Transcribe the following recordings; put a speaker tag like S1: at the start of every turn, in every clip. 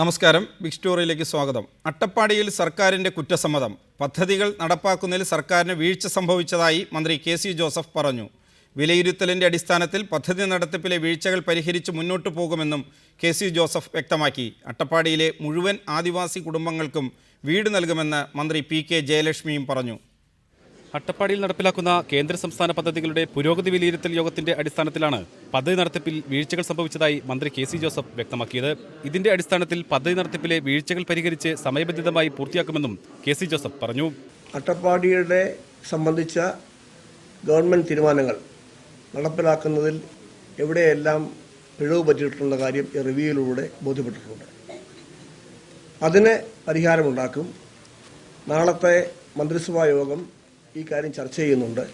S1: നമസ്കാരം ബിഗ് സ്റ്റോറിയിലേക്ക് സ്വാഗതം. അട്ടപ്പാടിയിൽ സർക്കാരിന്റെ കുറ്റസമ്മതം. പദ്ധതികൾ നടപ്പാക്കുന്നതിൽ സർക്കാരിന് വീഴ്ച സംഭവിച്ചതായി മന്ത്രി കെ സി ജോസഫ് പറഞ്ഞു. വിലയിരുത്തലിന്റെ അടിസ്ഥാനത്തിൽ പദ്ധതി നടത്തിപ്പിലെ വീഴ്ചകൾ പരിഹരിച്ച് മുന്നോട്ടു പോകുമെന്നും കെ സി ജോസഫ് വ്യക്തമാക്കി. അട്ടപ്പാടിയിലെ മുഴുവൻ ആദിവാസി കുടുംബങ്ങൾക്കും വീട് നൽകുമെന്ന് മന്ത്രി പി കെ ജയലക്ഷ്മിയും പറഞ്ഞു.
S2: അട്ടപ്പാടിയിൽ നടപ്പിലാക്കുന്ന കേന്ദ്ര സംസ്ഥാന പദ്ധതികളുടെ പുരോഗതി വിലയിരുത്തൽ യോഗത്തിന്റെ അടിസ്ഥാനത്തിലാണ് പദ്ധതി നടത്തിപ്പിൽ വീഴ്ചകൾ സംഭവിച്ചതായി മന്ത്രി കെ സി ജോസഫ് വ്യക്തമാക്കിയത്. ഇതിന്റെ അടിസ്ഥാനത്തിൽ പദ്ധതി നടത്തിപ്പിലെ വീഴ്ചകൾ പരിഹരിച്ച് സമയബന്ധിതമായി പൂർത്തിയാക്കുമെന്നും കെ സി ജോസഫ് പറഞ്ഞു.
S3: അട്ടപ്പാടിയുടെ സംബന്ധിച്ച ഗവൺമെന്റ് തീരുമാനങ്ങൾ നടപ്പിലാക്കുന്നതിൽ എവിടെയെല്ലാം പിഴവ് പറ്റിയിട്ടുള്ള കാര്യം ഈ റിവ്യൂയിലൂടെ ബോധ്യപ്പെട്ടിട്ടുണ്ട്. അതിന് പരിഹാരമുണ്ടാക്കും. നാളത്തെ മന്ത്രിസഭാ യോഗം ഈ കാര്യം ചർച്ച ചെയ്യുന്നുണ്ട്.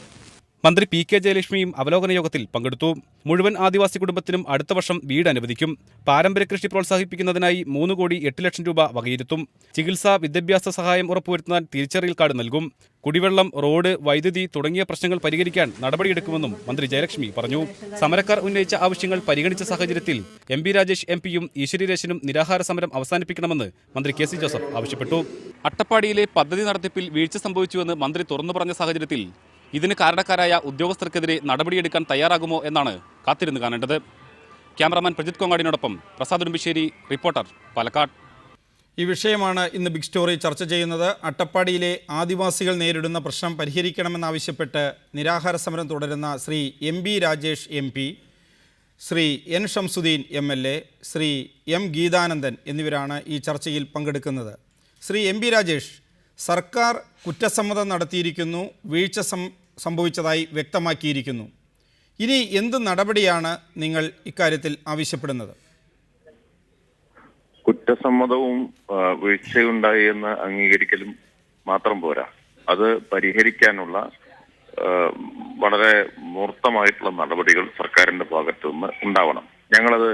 S2: മന്ത്രി പി കെ ജയലക്ഷ്മിയും അവലോകന യോഗത്തിൽ പങ്കെടുത്തു. മുഴുവൻ ആദിവാസി കുടുംബത്തിനും അടുത്ത വർഷം വീട് അനുവദിക്കും. പാരമ്പര്യ കൃഷി പ്രോത്സാഹിപ്പിക്കുന്നതിനായി മൂന്ന് കോടി എട്ട് ലക്ഷം രൂപ വകയിരുത്തും. ചികിത്സാ വിദ്യാഭ്യാസ സഹായം ഉറപ്പുവരുത്താൻ തിരിച്ചറിയൽ കാർഡ് നൽകും. കുടിവെള്ളം റോഡ് വൈദ്യുതി തുടങ്ങിയ പ്രശ്നങ്ങൾ പരിഹരിക്കാൻ നടപടിയെടുക്കുമെന്നും മന്ത്രി ജയലക്ഷ്മി പറഞ്ഞു. സമരക്കാർ ഉന്നയിച്ച ആവശ്യങ്ങൾ പരിഗണിച്ച സാഹചര്യത്തിൽ എം പി രാജേഷ് എം പിയും ഈശ്വരിരേശനും നിരാഹാര സമരം അവസാനിപ്പിക്കണമെന്ന് മന്ത്രി കെ സി ജോസഫ് ആവശ്യപ്പെട്ടു. അട്ടപ്പാടിയിലെ പദ്ധതി നടത്തിപ്പിൽ വീഴ്ച സംഭവിച്ചുവെന്ന് മന്ത്രി തുറന്നു പറഞ്ഞ സാഹചര്യത്തിൽ ഇതിന് കാരണക്കാരായ ഉദ്യോഗസ്ഥർക്കെതിരെ നടപടിയെടുക്കാൻ തയ്യാറാകുമോ എന്നാണ് കാത്തിരുന്ന് കാണേണ്ടത്. ക്യാമറാമാൻ പ്രജിത് കൊങ്ങാടിനോടൊപ്പം പ്രസാദ് ഉടുമ്പിശ്ശേരി റിപ്പോർട്ടർ പാലക്കാട്.
S1: ഈ വിഷയമാണ് ഇന്ന് ബിഗ് സ്റ്റോറി ചർച്ച ചെയ്യുന്നത്. അട്ടപ്പാടിയിലെ ആദിവാസികൾ നേരിടുന്ന പ്രശ്നം പരിഹരിക്കണമെന്നാവശ്യപ്പെട്ട് നിരാഹാര സമരം തുടരുന്ന Shri M B Rajesh M P Shri N Shamsuddin M L A Shri M Geethanandan എന്നിവരാണ് ഈ ചർച്ചയിൽ പങ്കെടുക്കുന്നത്. ശ്രീ എം ബി രാജേഷ് സർക്കാർ കുറ്റസമ്മതം നടത്തിയിരിക്കുന്നു വീഴ്ച സംഭവിച്ചതായി വ്യക്തമാക്കിയിരിക്കുന്നു. ഇനി എന്ത് നടപടിയാണ് നിങ്ങൾ ഇക്കാര്യത്തിൽ ആവശ്യപ്പെടുന്നത്?
S4: കുറ്റസമ്മതവും വീഴ്ചയുണ്ടായി എന്ന് അംഗീകരിക്കലും മാത്രം പോരാ. അത് പരിഹരിക്കാനുള്ള വളരെ മൂർത്തമായിട്ടുള്ള നടപടികൾ സർക്കാരിന്റെ ഭാഗത്തു നിന്ന് ഉണ്ടാവണം. ഞങ്ങളത്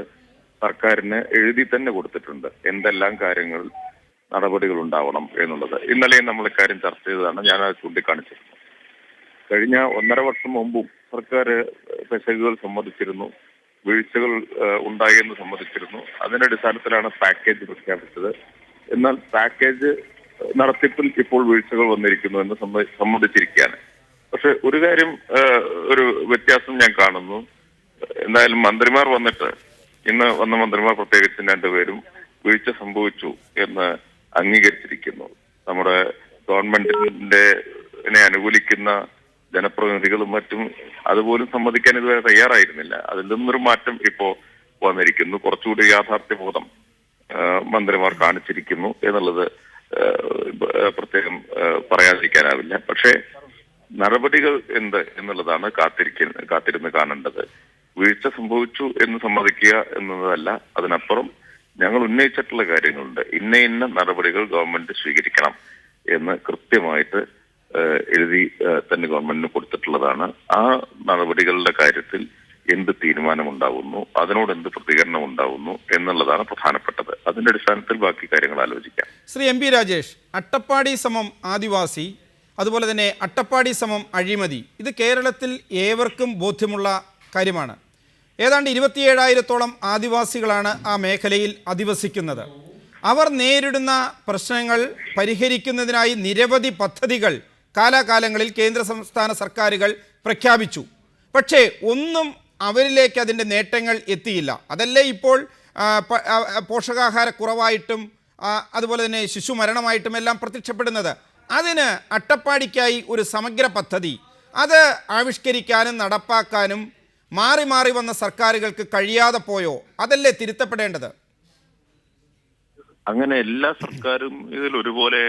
S4: സർക്കാരിന് എഴുതി തന്നെ കൊടുത്തിട്ടുണ്ട്. എന്തെല്ലാം കാര്യങ്ങൾ നടപടികൾ ഉണ്ടാവണം എന്നുള്ളത്. ഇന്നലെയും നമ്മൾ ഇക്കാര്യം ചർച്ച ചെയ്തതാണ്. ഞാൻ അത് ചൂണ്ടിക്കാണിച്ചിരുന്നു. കഴിഞ്ഞ ഒന്നര വർഷം മുമ്പും സർക്കാർ പെശകുകൾ സമ്മതിച്ചിരുന്നു. വീഴ്ചകൾ ഉണ്ടായെന്ന് സമ്മതിച്ചിരുന്നു. അതിന്റെ അടിസ്ഥാനത്തിലാണ് പാക്കേജ് പ്രഖ്യാപിച്ചത്. എന്നാൽ പാക്കേജ് നടത്തിപ്പിൽ ഇപ്പോൾ വീഴ്ചകൾ വന്നിരിക്കുന്നു എന്ന് സമ്മതിച്ചിരിക്കുകയാണ്. പക്ഷെ ഒരു കാര്യം ഒരു വ്യത്യാസം ഞാൻ കാണുന്നു. എന്തായാലും മന്ത്രിമാർ വന്നിട്ട് ഇന്ന് വന്ന മന്ത്രിമാർ പ്രത്യേകിച്ച് രണ്ടുപേരും വീഴ്ച സംഭവിച്ചു എന്ന് അംഗീകരിച്ചിരിക്കുന്നു. നമ്മുടെ ഗവൺമെന്റിന്റെ അനുകൂലിക്കുന്ന ജനപ്രതിനിധികളും മറ്റും അതുപോലും സമ്മതിക്കാൻ ഇതുവരെ തയ്യാറായിരുന്നില്ല. അതിൽ നിന്നൊരു മാറ്റം ഇപ്പോ വന്നിരിക്കുന്നു. കുറച്ചുകൂടി യാഥാർത്ഥ്യബോധം മന്ത്രിമാർ കാണിച്ചിരിക്കുന്നു എന്നുള്ളത് പ്രത്യേകം പറയാതിരിക്കാനാവില്ല. പക്ഷേ നടപടികൾ എന്ത് എന്നുള്ളതാണ് കാത്തിരിക്കുന്ന കാത്തിരുന്ന് കാണേണ്ടത്. വീഴ്ച സംഭവിച്ചു എന്ന് സമ്മതിക്കുക എന്നതല്ല അതിനപ്പുറം ഞങ്ങൾ ഉന്നയിച്ചിട്ടുള്ള കാര്യങ്ങളുണ്ട്. ഇന്ന ഇന്ന നടപടികൾ ഗവൺമെന്റ് സ്വീകരിക്കണം എന്ന് കൃത്യമായിട്ട് എഴുതി തന്നെ ഗവൺമെന്റിന് കൊടുത്തിട്ടുള്ളതാണ്. ആ നടപടികളുടെ കാര്യത്തിൽ എന്ത് തീരുമാനമുണ്ടാവുന്നു അതിനോട് എന്ത് പ്രതികരണം ഉണ്ടാവുന്നു എന്നുള്ളതാണ് പ്രധാനപ്പെട്ടത്. അതിന്റെ അടിസ്ഥാനത്തിൽ ബാക്കി കാര്യങ്ങൾ ആലോചിക്കാം.
S1: ശ്രീ എം പി രാജേഷ് അട്ടപ്പാടി സമം ആദിവാസി അതുപോലെ തന്നെ അട്ടപ്പാടി സമം അഴിമതി ഇത് കേരളത്തിൽ ഏവർക്കും ബോധ്യമുള്ള കാര്യമാണ്. ഏതാണ്ട് ഇരുപത്തിയേഴായിരത്തോളം ആദിവാസികളാണ് ആ മേഖലയിൽ അധിവസിക്കുന്നത്. അവർ നേരിടുന്ന പ്രശ്നങ്ങൾ പരിഹരിക്കുന്നതിനായി നിരവധി പദ്ധതികൾ കാലാകാലങ്ങളിൽ കേന്ദ്ര സംസ്ഥാന സർക്കാരുകൾ പ്രഖ്യാപിച്ചു. പക്ഷേ ഒന്നും അവരിലേക്ക് അതിന്റെ നേട്ടങ്ങൾ എത്തിയില്ല. അതല്ലേ ഇപ്പോൾ പോഷകാഹാരക്കുറവായിട്ടും അതുപോലെ തന്നെ ശിശു മരണമായിട്ടും എല്ലാം പ്രത്യക്ഷപ്പെടുന്നത്. അതിന് അട്ടപ്പാടിക്കായി ഒരു സമഗ്ര പദ്ധതി. അത് ആവിഷ്കരിക്കാനും നടപ്പാക്കാനും മാറി മാറി വന്ന സർക്കാരുകൾക്ക് കഴിയാതെ പോയോ? അതല്ലേ തിരുത്തപ്പെടേണ്ടത്?
S4: അങ്ങനെ എല്ലാ സർക്കാരും ഇതിൽ ഒരുപോലെ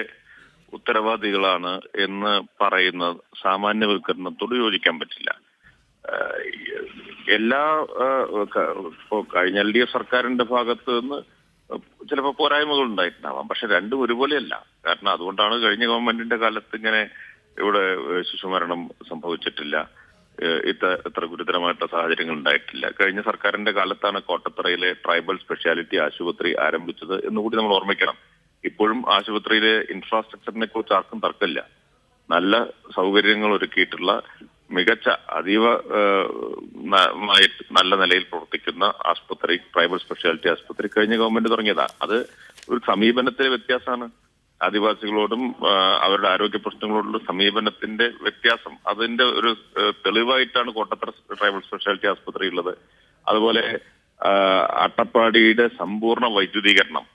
S4: ഉത്തരവാദികളാണ് എന്ന് പറയുന്ന സാമാന്യവൽക്കരണത്തോട് യോജിക്കാൻ പറ്റില്ല. എല്ലാ ആഹ് ഇപ്പോ കഴിഞ്ഞ എൽ ഡി എഫ് സർക്കാരിന്റെ ഭാഗത്ത് നിന്ന് ചിലപ്പോൾ പോരായ്മകൾ ഉണ്ടായിട്ടുണ്ടാവാം. പക്ഷെ രണ്ടും ഒരുപോലെയല്ല. കാരണം അതുകൊണ്ടാണ് കഴിഞ്ഞ ഗവൺമെന്റിന്റെ കാലത്ത് ഇങ്ങനെ ഇവിടെ ശിശുമരണം സംഭവിച്ചിട്ടില്ല. ഇത്ര ഇത്ര ഗുരുതരമായിട്ടുള്ള സാഹചര്യങ്ങൾ ഉണ്ടായിട്ടില്ല. കഴിഞ്ഞ സർക്കാരിന്റെ കാലത്താണ് കോട്ടത്തറയിലെ ട്രൈബൽ സ്പെഷ്യാലിറ്റി ആശുപത്രി ആരംഭിച്ചത് എന്നുകൂടി നമ്മൾ ഓർമ്മിക്കണം. ഇപ്പോഴും ആശുപത്രിയിലെ ഇൻഫ്രാസ്ട്രക്ചറിനെ കുറിച്ച് ആർക്കും തർക്കമില്ല. നല്ല സൗകര്യങ്ങൾ ഒരുക്കിയിട്ടുള്ള മികച്ച അതീവ നല്ല നിലയിൽ പ്രവർത്തിക്കുന്ന ആശുപത്രി ട്രൈബൽ സ്പെഷ്യാലിറ്റി ആശുപത്രി കഴിഞ്ഞ ഗവൺമെന്റ് തുടങ്ങിയതാ. അത് ഒരു സമീപനത്തിലെ വ്യത്യാസമാണ്. ആദിവാസികളോടും അവരുടെ ആരോഗ്യ പ്രശ്നങ്ങളോടുള്ള സമീപനത്തിന്റെ വ്യത്യാസം അതിന്റെ ഒരു തെളിവായിട്ടാണ് കോട്ടത്തറ ട്രൈബൽ സ്പെഷ്യാലിറ്റി ആശുപത്രി ഉള്ളത്. അതുപോലെ അട്ടപ്പാടിയുടെ സമ്പൂർണ വൈദ്യുതീകരണം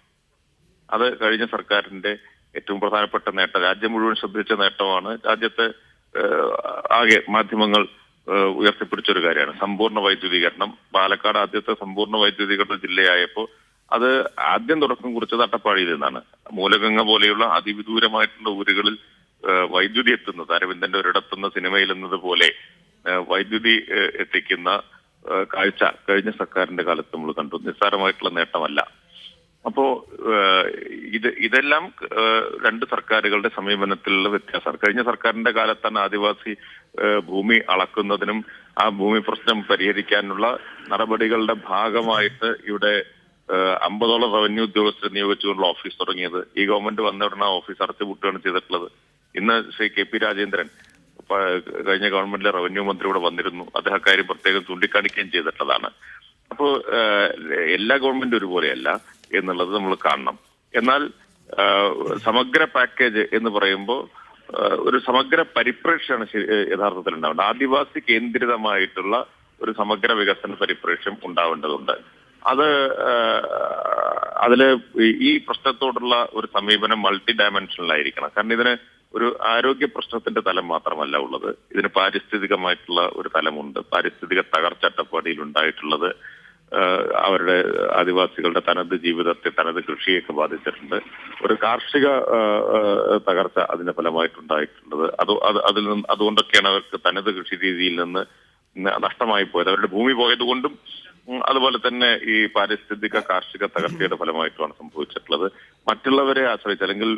S4: അത് കഴിഞ്ഞ സർക്കാരിന്റെ ഏറ്റവും പ്രധാനപ്പെട്ട നേട്ടം രാജ്യം മുഴുവൻ ശ്രദ്ധിച്ച നേട്ടമാണ് രാജ്യത്തെ ആകെ മാധ്യമങ്ങൾ ഉയർത്തിപ്പിടിച്ച ഒരു കാര്യമാണ്. സമ്പൂർണ വൈദ്യുതീകരണം. പാലക്കാട് ആദ്യത്തെ സമ്പൂർണ വൈദ്യുതീകരണ ജില്ലയായപ്പോൾ അത് ആദ്യം തുടക്കം കുറിച്ചത് അട്ടപ്പാടിയിൽ നിന്നാണ്. മൂലഗംഗ പോലെയുള്ള അതിവിദൂരമായിട്ടുള്ള ഊരുകളിൽ വൈദ്യുതി എത്തുന്നത് അരവിന്ദന്റെ ഒരിടത്തുന്ന സിനിമയിൽ എന്നതുപോലെ വൈദ്യുതി എത്തിക്കുന്ന കാഴ്ച കഴിഞ്ഞ സർക്കാരിന്റെ കാലത്ത് നമ്മൾ കണ്ടു. നിസ്സാരമായിട്ടുള്ള നേട്ടമല്ല. അപ്പോ ഇത് ഇതെല്ലാം രണ്ട് സർക്കാരുകളുടെ സമീപനത്തിലുള്ള വ്യത്യാസമാണ് കഴിഞ്ഞ സർക്കാരിന്റെ കാലത്താണ് ആദിവാസി ഭൂമി അളക്കുന്നതിനും ആ ഭൂമി പ്രശ്നം പരിഹരിക്കാനുള്ള നടപടികളുടെ ഭാഗമായിട്ട് ഇവിടെ അമ്പതോളം റവന്യൂ ഉദ്യോഗസ്ഥരെ നിയോഗിച്ചുകൊണ്ടുള്ള ഓഫീസ് തുടങ്ങിയത്. ഈ ഗവൺമെന്റ് വന്ന ഉടനെ ഓഫീസ് അടച്ചുപൂട്ടുകയാണ് ചെയ്തിട്ടുള്ളത്. ഇന്ന് ശ്രീ കെ പി രാജേന്ദ്രൻ കഴിഞ്ഞ ഗവൺമെന്റിലെ റവന്യൂ മന്ത്രി ഇവിടെ വന്നിരുന്നു. അദ്ദേഹം കാര്യം പ്രത്യേകം ചൂണ്ടിക്കാണിക്കുകയും ചെയ്തിട്ടുള്ളതാണ്. അപ്പോ എല്ലാ ഗവൺമെന്റും ഒരുപോലെയല്ല. എന്നുള്ളത് നമ്മൾ കാണണം. എന്നാൽ സമഗ്ര പാക്കേജ് എന്ന് പറയുമ്പോൾ ഒരു സമഗ്ര പരിപ്രേക്ഷയാണ് യഥാർത്ഥത്തിൽ ഉണ്ടാവേണ്ടത്. ആദിവാസി കേന്ദ്രിതമായിട്ടുള്ള ഒരു സമഗ്ര വികസന പരിപ്രേക്ഷ്യം ഉണ്ടാവേണ്ടതുണ്ട്. അത് അതിൽ ഈ- പ്രശ്നത്തോടുള്ള ഒരു സമീപനം മൾട്ടി ഡയമെൻഷനിലായിരിക്കണം കാരണം ഇതിന് ഒരു ആരോഗ്യ പ്രശ്നത്തിന്റെ തലം മാത്രമല്ല ഉള്ളത്. ഇതിന് പാരിസ്ഥിതികമായിട്ടുള്ള ഒരു തലമുണ്ട്. പാരിസ്ഥിതിക തകർച്ച അട്ടപ്പാടിയിൽ ഉണ്ടായിട്ടുള്ളത് അവരുടെ ആദിവാസികളുടെ തനത് ജീവിതത്തെ തനത് കൃഷിയൊക്കെ ബാധിച്ചിട്ടുണ്ട്. ഒരു കാർഷിക തകർച്ച അതിന്റെ ഫലമായിട്ടുണ്ടായിട്ടുള്ളത് അത് അത് അതിൽ നിന്ന് അതുകൊണ്ടൊക്കെയാണ് അവർക്ക് തനത് കൃഷി രീതിയിൽ നിന്ന് നഷ്ടമായി പോയത്. അവരുടെ ഭൂമി പോയതുകൊണ്ടും അതുപോലെ തന്നെ ഈ പാരിസ്ഥിതിക കാർഷിക തകർച്ചയുടെ ഫലമായിട്ടുമാണ് സംഭവിച്ചിട്ടുള്ളത്. മറ്റുള്ളവരെ ആശ്രയിച്ച് അല്ലെങ്കിൽ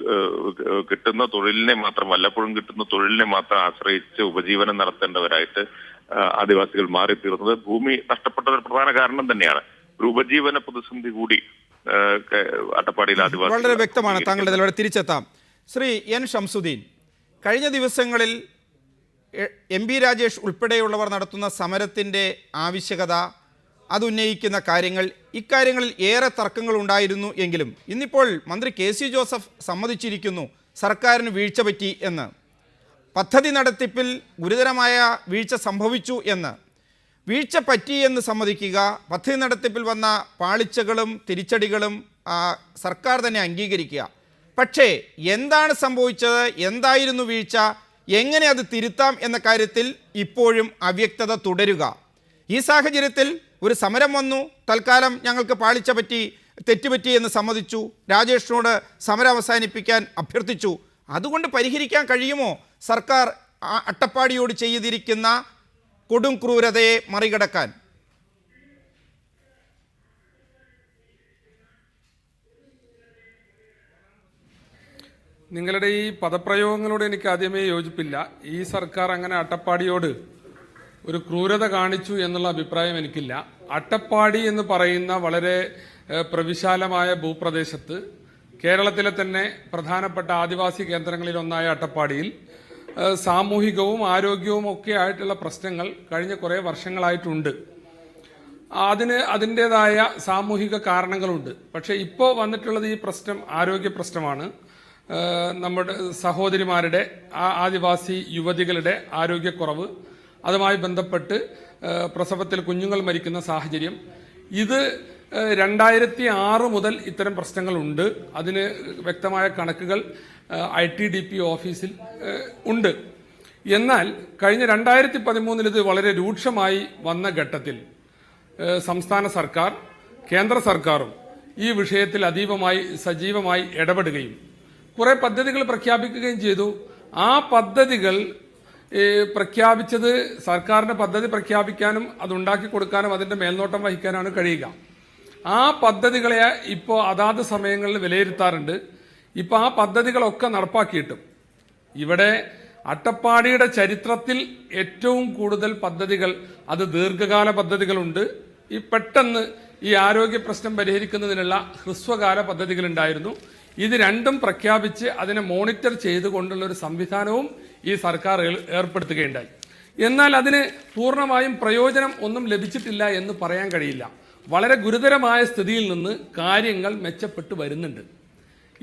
S4: കിട്ടുന്ന തൊഴിലിനെ മാത്രം വല്ലപ്പോഴും കിട്ടുന്ന തൊഴിലിനെ മാത്രം ആശ്രയിച്ച് ഉപജീവനം നടത്തേണ്ടവരായിട്ട് ആദിവാസികൾ മാറിത്തീർന്നത് ഭൂമി നഷ്ടപ്പെട്ട ഒരു പ്രധാന കാരണം തന്നെയാണ്. ഒരു ഉപജീവന പ്രതിസന്ധി കൂടി അട്ടപ്പാടിയിൽ ആദിവാസികൾ
S1: വളരെ വ്യക്തമാണ് താങ്കളുടെ നിലപാട് തിരിച്ചെത്താം. ശ്രീ എൻ ഷംസുദ്ദീൻ കഴിഞ്ഞ ദിവസങ്ങളിൽ എ- എം പി രാജേഷ് ഉൾപ്പെടെയുള്ളവർ നടത്തുന്ന സമരത്തിന്റെ ആവശ്യകത അതുന്നയിക്കുന്ന കാര്യങ്ങൾ ഇക്കാര്യങ്ങളിൽ ഏറെ തർക്കങ്ങൾ ഉണ്ടായിരുന്നു എങ്കിലും ഇന്നിപ്പോൾ മന്ത്രി കെ സി ജോസഫ് സമ്മതിച്ചിരിക്കുന്നു സർക്കാരിന് വീഴ്ച പറ്റി എന്ന്. പദ്ധതി നടത്തിപ്പിൽ ഗുരുതരമായ വീഴ്ച സംഭവിച്ചു എന്ന്. വീഴ്ച പറ്റി എന്ന് സമ്മതിക്കുക. പദ്ധതി നടത്തിപ്പിൽ വന്ന പാളിച്ചകളും തിരിച്ചടികളും സർക്കാർ തന്നെ അംഗീകരിക്കുക. പക്ഷേ എന്താണ് സംഭവിച്ചത്? എന്തായിരുന്നു വീഴ്ച? എങ്ങനെ അത് തിരുത്താം എന്ന കാര്യത്തിൽ ഇപ്പോഴും അവ്യക്തത തുടരുക. ഈ സാഹചര്യത്തിൽ ഒരു സമരം വന്നു. തൽക്കാലം ഞങ്ങൾക്ക് പാളിച്ച പറ്റി തെറ്റുപറ്റി എന്ന് സമ്മതിച്ചു. രാജേഷിനോട് സമരം അവസാനിപ്പിക്കാൻ അഭ്യർത്ഥിച്ചു. അതുകൊണ്ട് പരിഹരിക്കാൻ കഴിയുമോ? സർക്കാർ അട്ടപ്പാടിയോട് ചെയ്തിരിക്കുന്ന കൊടും ക്രൂരതയെ മറികടക്കാൻ.
S5: നിങ്ങളുടെ ഈ പദപ്രയോഗങ്ങളോട് എനിക്ക് ആദ്യമേ യോജിപ്പില്ല. ഈ സർക്കാർ അങ്ങനെ അട്ടപ്പാടിയോട് ഒരു ക്രൂരത കാണിച്ചു എന്നുള്ള അഭിപ്രായം എനിക്കില്ല. അട്ടപ്പാടി എന്ന് പറയുന്ന വളരെ പ്രവിശാലമായ ഭൂപ്രദേശത്ത് കേരളത്തിലെ തന്നെ പ്രധാനപ്പെട്ട ആദിവാസി കേന്ദ്രങ്ങളിലൊന്നായ അട്ടപ്പാടിയിൽ സാമൂഹികവും ആരോഗ്യവും ഒക്കെ ആയിട്ടുള്ള പ്രശ്നങ്ങൾ കഴിഞ്ഞ കുറേ വർഷങ്ങളായിട്ടുണ്ട്. അതിന് അതിന്റെതായ സാമൂഹിക കാരണങ്ങളുണ്ട്. പക്ഷേ ഇപ്പോൾ വന്നിട്ടുള്ളത് ഈ പ്രശ്നം ആരോഗ്യ പ്രശ്നമാണ്. നമ്മുടെ സഹോദരിമാരുടെ ആദിവാസി യുവതികളുടെ ആരോഗ്യക്കുറവ് അതുമായി ബന്ധപ്പെട്ട് പ്രസവത്തിൽ കുഞ്ഞുങ്ങൾ മരിക്കുന്ന സാഹചര്യം. ഇത് രണ്ടായിരത്തി ആറ് മുതൽ ഇത്തരം പ്രശ്നങ്ങളുണ്ട്. അതിന് വ്യക്തമായ കണക്കുകൾ ഐ ടി ഡി പി ഓഫീസിൽ ഉണ്ട്. എന്നാൽ കഴിഞ്ഞ രണ്ടായിരത്തി പതിമൂന്നിൽ ഇത് വളരെ രൂക്ഷമായി വന്ന ഘട്ടത്തിൽ സംസ്ഥാന സർക്കാർ കേന്ദ്ര സർക്കാരും ഈ വിഷയത്തിൽ അതീവമായി സജീവമായി ഇടപെടുകയും കുറേ പദ്ധതികൾ പ്രഖ്യാപിക്കുകയും ചെയ്തു. ആ പദ്ധതികൾ പ്രഖ്യാപിച്ചത് സർക്കാരിന്റെ പദ്ധതി പ്രഖ്യാപിക്കാനും അതുണ്ടാക്കി കൊടുക്കാനും അതിന്റെ മേൽനോട്ടം വഹിക്കാനാണ് കഴിയുക. ആ പദ്ധതികളെ ഇപ്പോൾ അതാത് സമയങ്ങളിൽ വിലയിരുത്താറുണ്ട്. ഇപ്പോൾ ആ പദ്ധതികളൊക്കെ നടപ്പാക്കിയിട്ടും. ഇവിടെ അട്ടപ്പാടിയുടെ ചരിത്രത്തിൽ ഏറ്റവും കൂടുതൽ പദ്ധതികൾ അത് ദീർഘകാല പദ്ധതികളുണ്ട്. ഈ പെട്ടെന്ന് ഈ ആരോഗ്യ പ്രശ്നം പരിഹരിക്കുന്നതിനുള്ള ഹ്രസ്വകാല പദ്ധതികൾ ഉണ്ടായിരുന്നു ഇത് രണ്ടും പ്രഖ്യാപിച്ച് അതിനെ മോണിറ്റർ ചെയ്തുകൊണ്ടുള്ള ഒരു സംവിധാനവും ഈ സർക്കാർ ഏർപ്പെടുത്തുകയുണ്ടായി. എന്നാൽ അതിന് പൂർണമായും പ്രയോജനം ഒന്നും ലഭിച്ചിട്ടില്ല എന്ന് പറയാൻ കഴിയില്ല. വളരെ ഗുരുതരമായ സ്ഥിതിയിൽ നിന്ന് കാര്യങ്ങൾ മെച്ചപ്പെട്ടു വരുന്നുണ്ട്.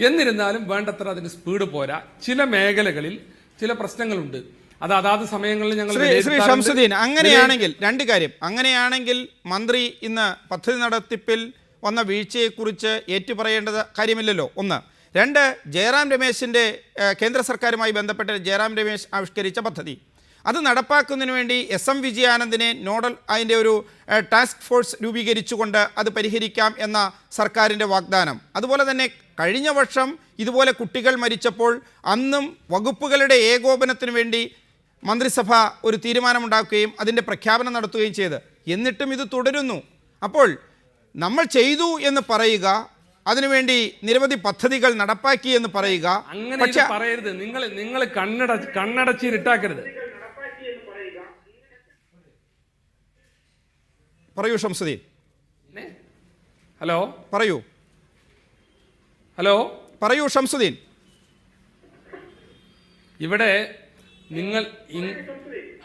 S5: എന്നിരുന്നാലും വേണ്ടത്ര അതിന് സ്പീഡ് പോരാ. ചില മേഖലകളിൽ ചില പ്രശ്നങ്ങളുണ്ട്. അത് അതാത് സമയങ്ങളിൽ ഞങ്ങൾ
S1: ശ്രീ
S5: ശംസുദ്ദീൻ
S1: ഷംസുദ്ദീൻ അങ്ങനെയാണെങ്കിൽ രണ്ട് കാര്യം. അങ്ങനെയാണെങ്കിൽ മന്ത്രി ഇന്ന് പദ്ധതി നടത്തിപ്പിൽ വന്ന വീഴ്ചയെക്കുറിച്ച് ഏറ്റുപറയേണ്ടത് കാര്യമില്ലല്ലോ. ഒന്ന്. രണ്ട് ജയറാം രമേശിന്റെ കേന്ദ്ര സർക്കാരുമായി ബന്ധപ്പെട്ട് ജയറാം രമേശ് ആവിഷ്കരിച്ച പദ്ധതി. അത് നടപ്പാക്കുന്നതിന് വേണ്ടി എസ് എം വിജയാനന്ദിനെ നോഡൽ അതിന്റെ ഒരു ടാസ്ക് ഫോഴ്സ് രൂപീകരിച്ചുകൊണ്ട് അത് പരിഹരിക്കാം എന്ന സർക്കാരിന്റെ വാഗ്ദാനം. അതുപോലെ തന്നെ കഴിഞ്ഞ വർഷം ഇതുപോലെ കുട്ടികൾ മരിച്ചപ്പോൾ അന്നും വകുപ്പുകളുടെ ഏകോപനത്തിന് വേണ്ടി മന്ത്രിസഭ ഒരു തീരുമാനമുണ്ടാക്കുകയും അതിന്റെ പ്രഖ്യാപനം നടത്തുകയും ചെയ്ത്. എന്നിട്ടും ഇത് തുടരുന്നു. അപ്പോൾ നമ്മൾ ചെയ്തു എന്ന് പറയുക അതിനുവേണ്ടി നിരവധി പദ്ധതികൾ നടപ്പാക്കി എന്ന് പറയുക.
S5: അങ്ങനെ പറയരുത്. നിങ്ങൾ നിങ്ങൾ കണ്ണട കണ്ണടച്ച്
S1: പറയൂ ഷംസുദ്ദീൻ.
S5: ഹലോ?
S1: പറയൂ.
S5: ഹലോ?
S1: പറയൂ ഷംസുദ്ദീൻ.
S5: ഇവിടെ നിങ്ങൾ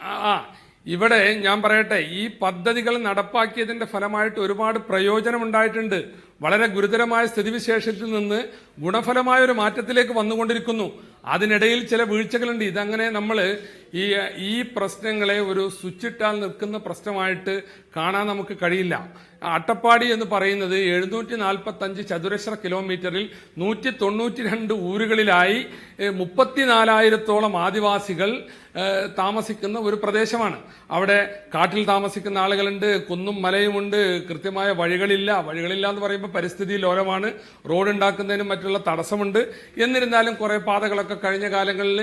S5: ആ ആ, ഇവിടെ ഞാൻ പറയട്ടെ ഈ പദ്ധതികൾ നടപ്പാക്കിയതിന്റെ ഫലമായിട്ട് ഒരുപാട് പ്രയോജനം ഉണ്ടായിട്ടുണ്ട്. വളരെ ഗുരുതരമായ സ്ഥിതിവിശേഷത്തിൽ നിന്ന് ഗുണഫലമായ ഒരു മാറ്റത്തിലേക്ക് വന്നുകൊണ്ടിരിക്കുന്നു. അതിനിടയിൽ ചില വീഴ്ചകളുണ്ട്. ഇതങ്ങനെ നമ്മൾ ഈ ഈ പ്രശ്നങ്ങളെ ഒരു സ്വിച്ചിട്ടാൽ നിൽക്കുന്ന പ്രശ്നമായിട്ട് കാണാൻ നമുക്ക് കഴിയില്ല. അട്ടപ്പാടി എന്ന് പറയുന്നത് എഴുന്നൂറ്റി നാൽപ്പത്തി അഞ്ച് ചതുരശ്ര കിലോമീറ്ററിൽ നൂറ്റി തൊണ്ണൂറ്റി രണ്ട് ഊരുകളിലായി മുപ്പത്തിനാലായിരത്തോളം ആദിവാസികൾ താമസിക്കുന്ന ഒരു പ്രദേശമാണ്. അവിടെ കാട്ടിൽ താമസിക്കുന്ന ആളുകളുണ്ട് കുന്നും മലയുമുണ്ട്. കൃത്യമായ വഴികളില്ല. വഴികളില്ല എന്ന് പറയുമ്പോൾ പരിസ്ഥിതി ലോലമാണ്. റോഡ് ഉണ്ടാക്കുന്നതിനും മറ്റുള്ള തടസ്സമുണ്ട്. എന്നിരുന്നാലും കുറേ പാതകളൊക്കെ കഴിഞ്ഞ കാലങ്ങളിൽ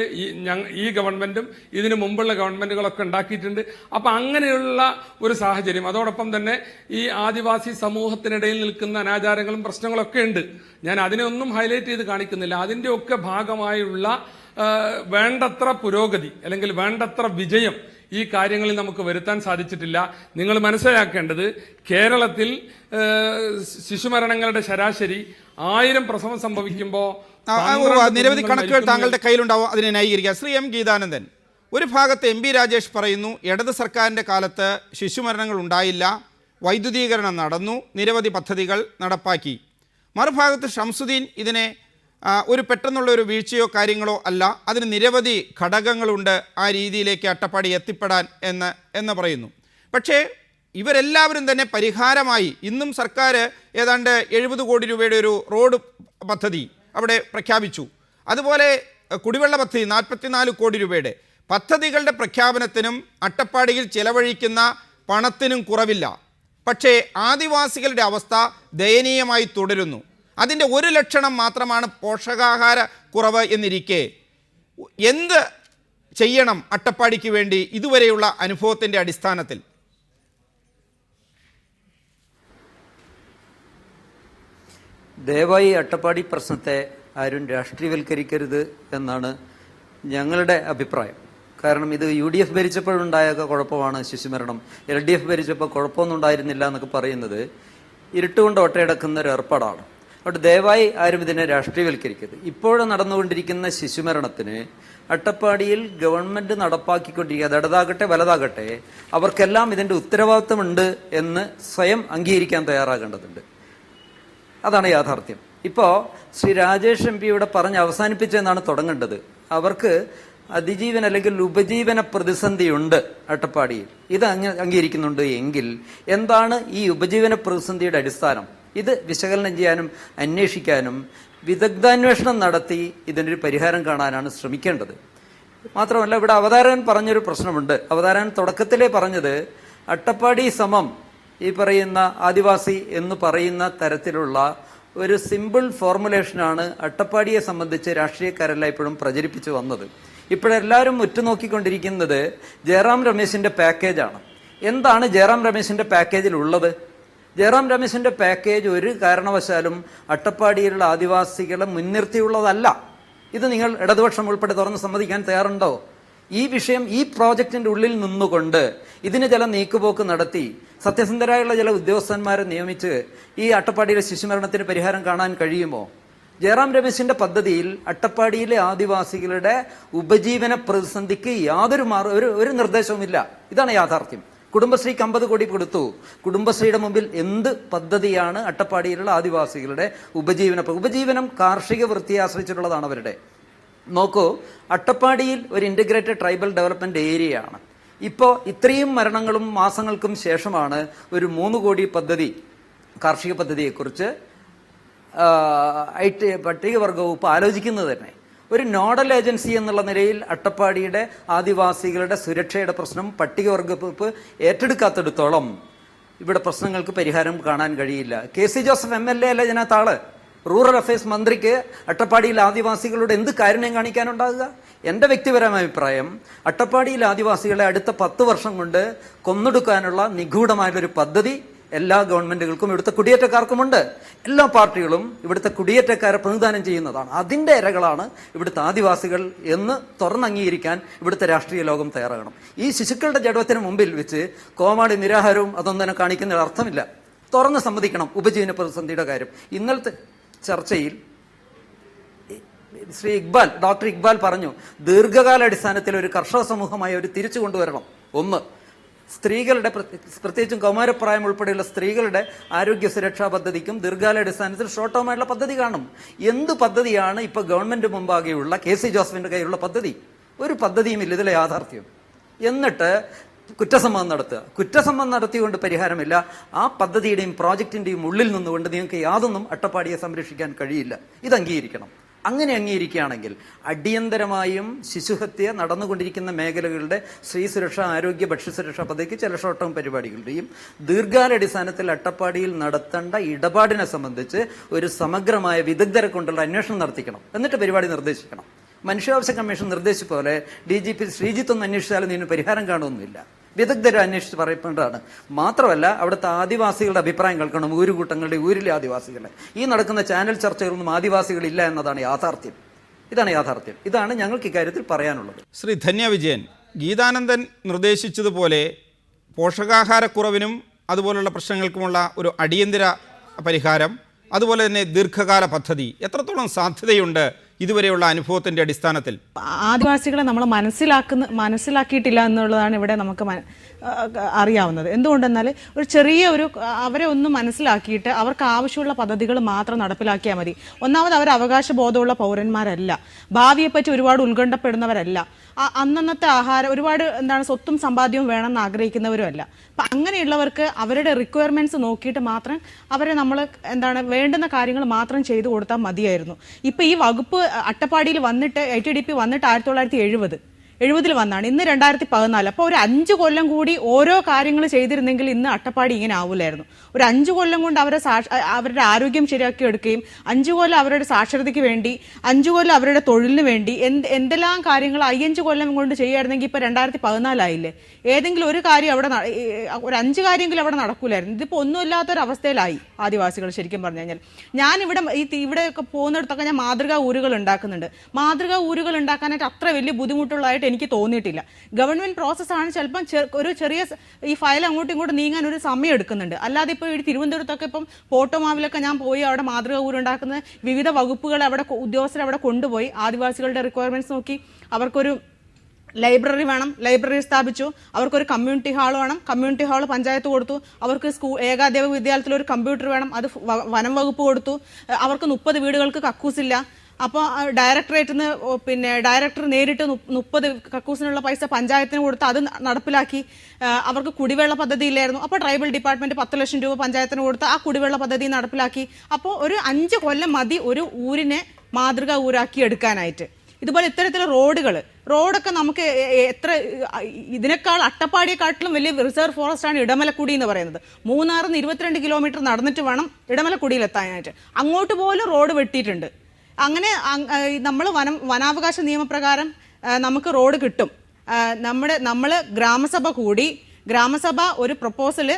S5: ഈ ഗവൺമെന്റും ഇതിനു മുമ്പുള്ള ഗവൺമെന്റുകളൊക്കെ ഉണ്ടാക്കിയിട്ടുണ്ട്. അപ്പൊ അങ്ങനെയുള്ള ഒരു സാഹചര്യം. അതോടൊപ്പം തന്നെ ഈ ആദിവാസി സമൂഹത്തിനിടയിൽ നിൽക്കുന്ന അനാചാരങ്ങളും പ്രശ്നങ്ങളൊക്കെ ഉണ്ട്. ഞാൻ അതിനെ ഒന്നും ഹൈലൈറ്റ് ചെയ്ത് കാണിക്കുന്നില്ല. അതിന്റെയൊക്കെ ഒക്കെ ഭാഗമായുള്ള വേണ്ടത്ര പുരോഗതി അല്ലെങ്കിൽ വേണ്ടത്ര വിജയം ഈ കാര്യങ്ങളിൽ നമുക്ക് വരുത്താൻ സാധിച്ചിട്ടില്ല. നിങ്ങൾ മനസ്സിലാക്കേണ്ടത് കേരളത്തിൽ ശിശുമരണങ്ങളുടെ ശരാശരി ആയിരം പ്രസവം സംഭവിക്കുമ്പോൾ
S1: നിരവധി കണക്കുകൾ താങ്കളുടെ കയ്യിലുണ്ടാവും. അതിനെ ന്യായീകരിക്കുക ശ്രീ എം ഗീതാനന്ദൻ. ഒരു ഭാഗത്ത് എം രാജേഷ് പറയുന്നു ഇടത് സർക്കാരിന്റെ കാലത്ത് ശിശുമരണങ്ങൾ ഉണ്ടായില്ല വൈദ്യുതീകരണം നടന്നു നിരവധി പദ്ധതികൾ നടപ്പാക്കി. മറുഭാഗത്ത് ഷംസുദ്ദീൻ ഇതിനെ ഒരു പെട്ടെന്നുള്ള ഒരു വീഴ്ചയോ കാര്യങ്ങളോ അല്ല അതിന് നിരവധി ഘടകങ്ങളുണ്ട് ആ രീതിയിലേക്ക് അട്ടപ്പാടി എത്തിപ്പെടാൻ എന്ന് എന്ന് പറയുന്നു. പക്ഷേ ഇവരെല്ലാവരും തന്നെ പരിഹാരമായി ഇന്നും സർക്കാർ ഏതാണ്ട് എഴുപത് കോടി രൂപയുടെ ഒരു റോഡ് പദ്ധതി അവിടെ പ്രഖ്യാപിച്ചു. അതുപോലെ കുടിവെള്ള പദ്ധതി നാൽപ്പത്തിനാല് കോടി രൂപയുടെ. പദ്ധതികളുടെ പ്രഖ്യാപനത്തിനും അട്ടപ്പാടിയിൽ ചെലവഴിക്കുന്ന പണത്തിനും കുറവില്ല. പക്ഷേ ആദിവാസികളുടെ അവസ്ഥ ദയനീയമായി തുടരുന്നു. അതിന്റെ ഒരു ലക്ഷണം മാത്രമാണ് പോഷകാഹാര കുറവ് എന്നിരിക്കെ. എന്ത് ചെയ്യണം അട്ടപ്പാടിക്ക് വേണ്ടി ഇതുവരെയുള്ള അനുഭവത്തിന്റെ അടിസ്ഥാനത്തിൽ?
S6: ദയവായി അട്ടപ്പാടി പ്രശ്നത്തെ ആരും രാഷ്ട്രീയവൽക്കരിക്കരുത് എന്നാണ് ഞങ്ങളുടെ അഭിപ്രായം. കാരണം ഇത് യു ഡി എഫ് ഭരിച്ചപ്പോഴുണ്ടായ കുഴപ്പമാണ് ശിശുമരണം എൽ ഡി എഫ് ഭരിച്ചപ്പോൾ കുഴപ്പമൊന്നും ഉണ്ടായിരുന്നില്ല എന്നൊക്കെ പറയുന്നത് ഇരുട്ടുകൊണ്ട് ഒട്ടയടക്കുന്ന ഒരു ഏർപ്പാടാണ്. അതുകൊണ്ട് ദയവായി ആരും ഇതിനെ രാഷ്ട്രീയവൽക്കരിക്കരുത്. ഇപ്പോഴും നടന്നുകൊണ്ടിരിക്കുന്ന ശിശുമരണത്തിന് അട്ടപ്പാടിയിൽ ഗവൺമെന്റ് നടപ്പാക്കിക്കൊണ്ടിരിക്കുക അത് ഇടതാകട്ടെ വലതാകട്ടെ അവർക്കെല്ലാം ഇതിന്റെ ഉത്തരവാദിത്വമുണ്ട് എന്ന് സ്വയം അംഗീകരിക്കാൻ തയ്യാറാകേണ്ടതുണ്ട്. അതാണ് യാഥാർത്ഥ്യം. ഇപ്പോൾ ശ്രീ രാജേഷ് എം പി ഇവിടെ പറഞ്ഞ് അവസാനിപ്പിച്ചെന്നാണ് തുടങ്ങേണ്ടത്. അവർക്ക് അതിജീവൻ അല്ലെങ്കിൽ ഉപജീവന പ്രതിസന്ധിയുണ്ട് അട്ടപ്പാടിയിൽ ഇത് അംഗീകരിക്കുന്നുണ്ട് എങ്കിൽ എന്താണ് ഈ ഉപജീവന പ്രതിസന്ധിയുടെ അടിസ്ഥാനം? ഇത് വിശകലനം ചെയ്യാനും അന്വേഷിക്കാനും വിദഗ്ധാന്വേഷണം നടത്തി ഇതിനൊരു പരിഹാരം കാണാനാണ് ശ്രമിക്കേണ്ടത്. മാത്രമല്ല ഇവിടെ അവതാരകൻ പറഞ്ഞൊരു പ്രശ്നമുണ്ട്. അവതാരകൻ തുടക്കത്തിലേ പറഞ്ഞത് അട്ടപ്പാടി സമം ഈ പറയുന്ന ആദിവാസി എന്ന് പറയുന്ന തരത്തിലുള്ള ഒരു സിമ്പിൾ ഫോർമുലേഷനാണ് അട്ടപ്പാടിയെ സംബന്ധിച്ച് രാഷ്ട്രീയക്കാരെല്ലാം ഇപ്പോഴും പ്രചരിപ്പിച്ചു വന്നത്. ഇപ്പോഴെല്ലാവരും ഉറ്റുനോക്കിക്കൊണ്ടിരിക്കുന്നത് ജയറാം രമേശിന്റെ പാക്കേജാണ്. എന്താണ് ജയറാം രമേശിന്റെ പാക്കേജിൽ ഉള്ളത്? ജയറാം രമേശിന്റെ പാക്കേജ് ഒരു കാരണവശാലും അട്ടപ്പാടിയിലുള്ള ആദിവാസികളെ മുൻനിർത്തിയുള്ളതല്ല. ഇത് നിങ്ങൾ ഇടതുപക്ഷം ഉൾപ്പെടെ തുറന്ന് സമ്മതിക്കാൻ തയ്യാറുണ്ടോ? ഈ വിഷയം ഈ പ്രോജക്റ്റിന്റെ ഉള്ളിൽ നിന്നുകൊണ്ട് ഇതിന് ചില നീക്കുപോക്ക് നടത്തി സത്യസന്ധരായുള്ള ചില ഉദ്യോഗസ്ഥന്മാരെ നിയമിച്ച് ഈ അട്ടപ്പാടിയിലെ ശിശുമരണത്തിന് പരിഹാരം കാണാൻ കഴിയുമോ? ജയറാം രമേശിന്റെ പദ്ധതിയിൽ അട്ടപ്പാടിയിലെ ആദിവാസികളുടെ ഉപജീവന പ്രതിസന്ധിക്ക് യാതൊരു മാർ ഒരു ഒരു നിർദ്ദേശവുമില്ല. ഇതാണ് യാഥാർത്ഥ്യം. കുടുംബശ്രീക്ക് അമ്പത് കോടി കൊടുത്തു. കുടുംബശ്രീയുടെ മുമ്പിൽ എന്ത് പദ്ധതിയാണ് അട്ടപ്പാടിയിലുള്ള ആദിവാസികളുടെ ഉപജീവന ഉപജീവനം കാർഷിക വൃത്തിയെ ആശ്രയിച്ചിട്ടുള്ളതാണ് അവരുടെ. നോക്കൂ അട്ടപ്പാടിയിൽ ഒരു ഇന്റഗ്രേറ്റഡ് ട്രൈബൽ ഡെവലപ്മെന്റ് ഏരിയയാണ് ഇപ്പോൾ ഇത്രയും മരണങ്ങളും മാസങ്ങൾക്കും ശേഷമാണ് ഒരു മൂന്ന് കോടി പദ്ധതി കാർഷിക പദ്ധതിയെക്കുറിച്ച് ഐ ടി പട്ടികവർഗ വകുപ്പ് ആലോചിക്കുന്നത് തന്നെ. ഒരു നോഡൽ ഏജൻസി എന്നുള്ള നിലയിൽ അട്ടപ്പാടിയുടെ ആദിവാസികളുടെ സുരക്ഷയുടെ പ്രശ്നം പട്ടികവർഗ വകുപ്പ് ഏറ്റെടുക്കാത്തിടത്തോളം ഇവിടെ പ്രശ്നങ്ങൾക്ക് പരിഹാരം കാണാൻ കഴിയില്ല. K C Joseph M L A അല്ല ഇതിനകത്ത് റൂറൽ അഫയേഴ്സ് മന്ത്രിക്ക് അട്ടപ്പാടിയിൽ ആദിവാസികളോട് എന്ത് കാരുണ്യം കാണിക്കാനുണ്ടാകുക? എന്റെ വ്യക്തിപരമായ അഭിപ്രായം അട്ടപ്പാടിയിൽ ആദിവാസികളെ അടുത്ത പത്ത് വർഷം കൊണ്ട് കൊന്നൊടുക്കാനുള്ള നിഗൂഢമായൊരു പദ്ധതി എല്ലാ ഗവൺമെന്റുകൾക്കും ഇവിടുത്തെ കുടിയേറ്റക്കാർക്കുമുണ്ട്. എല്ലാ പാർട്ടികളും ഇവിടുത്തെ കുടിയേറ്റക്കാരെ പ്രതിദാനം ചെയ്യുന്നതാണ്. അതിന്റെ ഇരകളാണ് ഇവിടുത്തെ ആദിവാസികൾ എന്ന് തുറന്നംഗീകരിക്കാൻ ഇവിടുത്തെ രാഷ്ട്രീയ ലോകം തയ്യാറാകണം. ഈ ശിശുക്കളുടെ ജഡത്തിന് മുമ്പിൽ വെച്ച് കോമാളി നിരാഹാരവും അതൊന്നും തന്നെ കാണിക്കുന്ന അർത്ഥമില്ല. തുറന്ന് സമ്മതിക്കണം ഉപജീവന പ്രതിസന്ധിയുടെ കാര്യം. ഇന്നലത്തെ ചർച്ചയിൽ ശ്രീ ഇക്ബാൽ ഡോക്ടർ ഇക്ബാൽ പറഞ്ഞു ദീർഘകാലാടിസ്ഥാനത്തിൽ ഒരു കർഷക സമൂഹമായി ഒരു തിരിച്ചു കൊണ്ടുവരണം. ഒന്ന് സ്ത്രീകളുടെ പ്രത്യേകിച്ചും കൗമാരപ്രായം ഉൾപ്പെടെയുള്ള സ്ത്രീകളുടെ ആരോഗ്യ സുരക്ഷാ പദ്ധതിക്കും ദീർഘകാല ഷോർട്ട് ടേം ആയിട്ടുള്ള പദ്ധതി കാണും. എന്ത് പദ്ധതിയാണ് ഇപ്പോൾ ഗവൺമെന്റ് മുമ്പാകെയുള്ള കെ സി ജോസഫിന്റെ കയ്യിലുള്ള പദ്ധതി? ഒരു പദ്ധതിയുമില്ല ഇതിലെ യാഥാർത്ഥ്യം. എന്നിട്ട് കുറ്റസമ്മതം നടത്തുക. കുറ്റസമ്മതം നടത്തിയുകൊണ്ട് പരിഹാരമില്ല. ആ പദ്ധതിയുടെയും പ്രോജക്റ്റിന്റെയും ഉള്ളിൽ നിന്നുകൊണ്ട് നിങ്ങൾക്ക് യാതൊന്നും അട്ടപ്പാടിയെ സംരക്ഷിക്കാൻ കഴിയില്ല. ഇത് അംഗീകരിക്കണം. അങ്ങനെ അംഗീകരിക്കുകയാണെങ്കിൽ അടിയന്തരമായും ശിശുഹത്യ നടന്നുകൊണ്ടിരിക്കുന്ന മേഖലകളുടെ സ്ത്രീ സുരക്ഷ ആരോഗ്യ ഭക്ഷ്യസുരക്ഷാ പദ്ധതിക്ക് ചില ഷോർട്ട് ടേം പരിപാടികളുടെയും ദീർഘകാലാടിസ്ഥാനത്തിൽ അട്ടപ്പാടിയിൽ നടത്തേണ്ട ഇടപാടിനെ സംബന്ധിച്ച് ഒരു സമഗ്രമായ വിദഗ്ധരെ കൊണ്ടുള്ള അന്വേഷണം നടത്തിക്കണം. എന്നിട്ട് പരിപാടി നിർദ്ദേശിക്കണം. മനുഷ്യാവകാശ കമ്മീഷൻ നിർദ്ദേശിച്ച പോലെ ഡി ജി പി ശ്രീജിത്ത് ഒന്ന് അന്വേഷിച്ചാലും ഇതിന് പരിഹാരം കാണുമൊന്നുമില്ല വിദഗ്ധരെ അന്വേഷിച്ച് പറയപ്പെടേണ്ടതാണ്. മാത്രമല്ല അവിടുത്തെ ആദിവാസികളുടെ അഭിപ്രായം കേൾക്കണം. ഊരുകൂട്ടങ്ങളുടെ ഊരിലെ ആദിവാസികളെ. ഈ നടക്കുന്ന ചാനൽ ചർച്ചകളൊന്നും ആദിവാസികളില്ല എന്നതാണ് യാഥാർത്ഥ്യം. ഇതാണ് യാഥാർത്ഥ്യം. ഇതാണ് ഞങ്ങൾക്ക് ഇക്കാര്യത്തിൽ പറയാനുള്ളത്.
S1: ശ്രീ ധന്യ വിജയൻ ഗീതാനന്ദൻ നിർദ്ദേശിച്ചതുപോലെ പോഷകാഹാരക്കുറവിനും അതുപോലുള്ള പ്രശ്നങ്ങൾക്കുമുള്ള ഒരു അടിയന്തര പരിഹാരം അതുപോലെ തന്നെ ദീർഘകാല പദ്ധതി. എത്രത്തോളം സാധ്യതയുണ്ട് ഇതുവരെയുള്ള അനുഭവത്തിന്റെ അടിസ്ഥാനത്തിൽ
S7: ആദിവാസികളെ നമ്മൾ മനസ്സിലാക്കുന്ന മനസ്സിലാക്കിയിട്ടില്ല എന്നുള്ളതാണ് ഇവിടെ നമുക്ക് അറിയാവുന്നത്. എന്തുകൊണ്ടെന്നാൽ ഒരു ചെറിയ ഒരു അവരെ ഒന്ന് മനസ്സിലാക്കിയിട്ട് അവർക്ക് ആവശ്യമുള്ള പദ്ധതികൾ മാത്രം നടപ്പിലാക്കിയാൽ മതി. ഒന്നാമത് അവർ അവകാശ ബോധമുള്ള പൗരന്മാരല്ല. ഭാവിയെപ്പറ്റി ഒരുപാട് ഉത്കണ്ഠപ്പെടുന്നവരല്ല. അന്നന്നത്തെ ആഹാരം ഒരുപാട് എന്താണ് സ്വത്തും സമ്പാദ്യവും വേണമെന്ന് ആഗ്രഹിക്കുന്നവരുമല്ല. അപ്പം അങ്ങനെയുള്ളവർക്ക് അവരുടെ റിക്വയർമെന്റ്സ് നോക്കിയിട്ട് മാത്രം അവരെ നമ്മൾ എന്താണ് വേണ്ടുന്ന കാര്യങ്ങൾ മാത്രം ചെയ്തു കൊടുത്താൽ മതിയായിരുന്നു. ഇപ്പം ഈ വകുപ്പ് അട്ടപ്പാടിയിൽ വന്നിട്ട് ഐ ടി ഡി പി വന്നിട്ട് ആയിരത്തി തൊള്ളായിരത്തി എഴുപത്. എഴുപതിൽ വന്നാണ്. ഇന്ന് രണ്ടായിരത്തി പതിനാല് അപ്പോൾ ഒരു അഞ്ച് കൊല്ലം കൂടി ഓരോ കാര്യങ്ങൾ ചെയ്തിരുന്നെങ്കിൽ ഇന്ന് അട്ടപ്പാടി ഇങ്ങനെ ആവില്ലായിരുന്നു ഒരു അഞ്ച് കൊല്ലം കൊണ്ട് അവരെ അവരുടെ ആരോഗ്യം ശരിയാക്കി എടുക്കുകയും അഞ്ച് കൊല്ലം അവരുടെ സാക്ഷരതയ്ക്ക് വേണ്ടി അഞ്ച് കൊല്ലം അവരുടെ തൊഴിലിന് വേണ്ടി എന്ത് എന്തെല്ലാം കാര്യങ്ങൾ അയ്യഞ്ച് കൊല്ലം കൊണ്ട് ചെയ്യുമായിരുന്നെങ്കിൽ ഇപ്പോൾ രണ്ടായിരത്തി പതിനാലായില്ലേ ഏതെങ്കിലും ഒരു കാര്യം അവിടെ ഒരു അഞ്ച് കാര്യമെങ്കിലും അവിടെ നടക്കൂലായിരുന്നു. ഇതിപ്പോൾ ഒന്നുമില്ലാത്തൊരവസ്ഥയിലായി ആദിവാസികൾ ശരിക്കും പറഞ്ഞു കഴിഞ്ഞാൽ. ഞാൻ ഇവിടെ ഈ ഇവിടെയൊക്കെ പോകുന്നിടത്തൊക്കെ ഞാൻ മാതൃകാ ഊരുകൾ ഉണ്ടാക്കുന്നുണ്ട്. മാതൃകാ ഊരുകൾ ഉണ്ടാക്കാനായിട്ട് അത്ര വലിയ ബുദ്ധിമുട്ടുള്ളതായിട്ട് എനിക്ക് തോന്നിയിട്ടില്ല. ഗവൺമെന്റ് പ്രോസസ്സാണ് ചിലപ്പം ഒരു ചെറിയ ഈ ഫയൽ അങ്ങോട്ടും ഇങ്ങോട്ടും നീങ്ങാൻ ഒരു സമയം എടുക്കുന്നുണ്ട്. അല്ലാതെ ഇപ്പോൾ ഈ തിരുവനന്തപുരത്തൊക്കെ ഇപ്പം പോട്ടോമാവിലൊക്കെ ഞാൻ പോയി അവിടെ മാതൃക ഊരുണ്ടാക്കുന്ന വിവിധ വകുപ്പുകൾ അവിടെ ഉദ്യോഗസ്ഥർ അവിടെ കൊണ്ടുപോയി ആദിവാസികളുടെ റിക്വയർമെന്റ്സ് നോക്കി. അവർക്കൊരു ലൈബ്രറി വേണം ലൈബ്രറി സ്ഥാപിച്ചു. അവർക്കൊരു കമ്മ്യൂണിറ്റി ഹാൾ വേണം കമ്മ്യൂണിറ്റി ഹാൾ പഞ്ചായത്ത് കൊടുത്തു. അവർക്ക് സ്കൂൾ ഏകാധ്യാപക വിദ്യാലയത്തിൽ ഒരു കമ്പ്യൂട്ടർ വേണം അത് വനം വകുപ്പ് കൊടുത്തു. അവർക്ക് മുപ്പത് വീടുകൾക്ക് കക്കൂസില്ല അപ്പോൾ ഡയറക്ടറേറ്റിൽ നിന്ന് പിന്നെ ഡയറക്ടർ നേരിട്ട് മുപ്പത് കക്കൂസിനുള്ള പൈസ പഞ്ചായത്തിന് കൊടുത്ത് അത് നടപ്പിലാക്കി. അവർക്ക് കുടിവെള്ള പദ്ധതി ഇല്ലായിരുന്നു. അപ്പോൾ ട്രൈബൽ ഡിപ്പാർട്ട്മെന്റ് പത്ത് ലക്ഷം രൂപ പഞ്ചായത്തിന് കൊടുത്ത് ആ കുടിവെള്ള പദ്ധതി നടപ്പിലാക്കി. അപ്പോൾ ഒരു അഞ്ച് കൊല്ലം മതി ഒരു ഊരിനെ മാതൃകാ ഊരാക്കി എടുക്കാനായിട്ട്. ഇതുപോലെ ഇത്തരത്തിലുള്ള റോഡുകൾ റോഡൊക്കെ നമുക്ക് എത്ര ഇതിനേക്കാൾ അട്ടപ്പാടിയെക്കാട്ടിലും വലിയ റിസർവ് ഫോറസ്റ്റ് ആണ് ഇടമലക്കുടി എന്ന് പറയുന്നത്. മൂന്നാറിൽ നിന്ന് ഇരുപത്തിരണ്ട് കിലോമീറ്റർ നടന്നിട്ട് വേണം ഇടമലക്കുടിയിൽ എത്താനായിട്ട് അങ്ങോട്ട് പോലും റോഡ് വെട്ടിയിട്ടുണ്ട്. അങ്ങനെ നമ്മൾ വനം വനാവകാശ നിയമപ്രകാരം നമുക്ക് റോഡ് കിട്ടും. നമ്മുടെ നമ്മൾ ഗ്രാമസഭ കൂടി ഗ്രാമസഭ ഒരു പ്രപ്പോസൽ